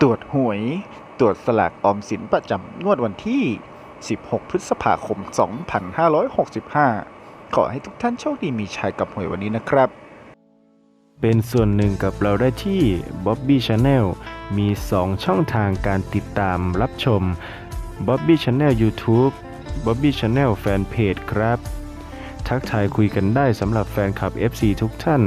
ตรวจหวย ตรวจสลากออมสินประจำงวดวันที่ 16 พฤษภาคม 2565 ขอให้ทุกท่านโชคดีมีชัยกับหวยวันนี้นะครับ เป็นส่วนหนึ่งกับเราได้ที่ Bobby Channel มี 2 ช่องทางการติดตามรับชม Bobby Channel YouTube Bobby Channel Fanpage ครับ ทักทายคุยกันได้สำหรับแฟนคลับ FC ทุกท่าน